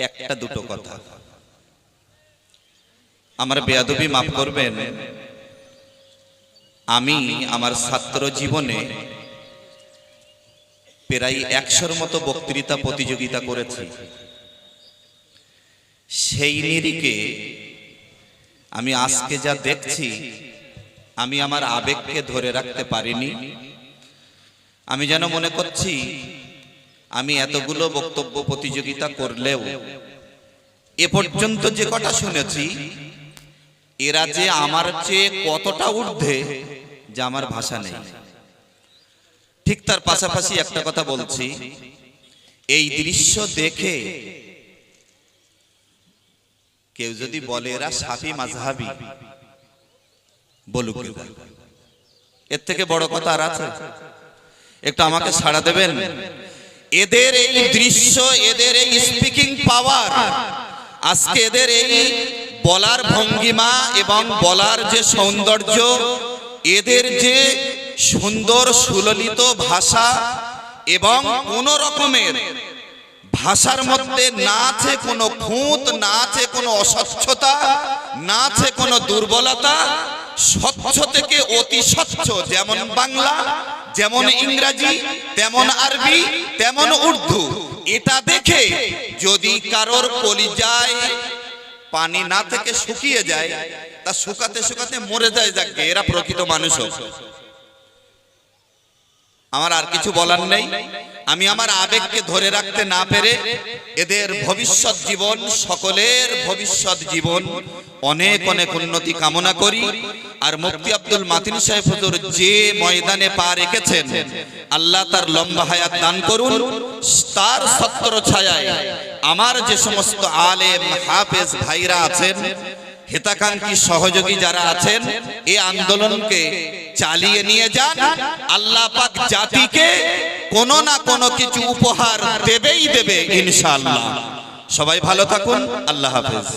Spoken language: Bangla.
একটা দুটো কথা। আমার বেয়াদবি মাফ করবেন। আমি আমার ছাত্র জীবনে প্রায় একশোর মতো বক্তৃতা প্রতিযোগিতা করেছি। সেই নিরিখে আমি আজকে যা দেখছি আমি আমার আবেগকে ধরে রাখতে পারিনি। আমি যেন মনে করছি আমি এতগুলো বক্তব্য প্রতিযোগিতা করলেও এ পর্যন্ত যে কটা শুনেছি এরা যে আমার চেয়ে কতটা ঊর্ধ্বে যে আমার ভাষা নেই। ঠিক তার পাশাপাশি একটা কথা বলছি এই দৃশ্য দেখে কেউ যদি বলে এরা সাফি মাঝহাবি বলুক এর থেকে বড় কথা আর আছে? একটু আমাকে সাড়া দেবেন? এদের এই দৃশ্য, এদের এই স্পিকিং পাওয়ার আজকে এদের এই বলার ভঙ্গিমা এবং বলার যে সৌন্দর্য, এদের যে সুন্দর সুললিত ভাষা এবং কোন রকমের ভাষার মধ্যে না আছে কোনো খুঁত, না আছে কোনো অস্বচ্ছতা না আছে কোনো দুর্বলতা? স্বচ্ছ থেকে অতি স্বচ্ছ, যেমন বাংলা, যেমন ইংরাজি, তেমন আরবি, তেমন উর্দু। এটা দেখে যদি কারোর কলি যায় পানি না থেকে শুকিয়ে যায়, তা শুকাতে শুকাতে মরে যায় যাকে এরা প্রকৃত মানুষ আমার আর কিছু বলার নেই। আমি আমার আবেগকে ধরে রাখতে না পেরে এদের ভবিষ্যৎ জীবন, সকলের ভবিষ্যৎ জীবন অনেক অনেক উন্নতি কামনা করি। আর মুফতি আব্দুল মাতিন সাহেব হুজুর যে ময়দানে পা রেখেছেন, আল্লাহ তার লম্বা হায়াত দান করুন। তার সত্তর ছায়ায় আমার যে সমস্ত আলেম, হাফেজ ভাইরা আছেন, হিতাকাঙ্ক্ষী সহযোগী যারা আছেন এই আন্দোলনকে চালিয়ে নিয়ে যান। আল্লাহ পাক জাতিকে কোনো না কোনো কিছু উপহার দেবেই দেবে ইনশাআল্লাহ। সবাই ভালো থাকুন। আল্লাহ হাফেজ।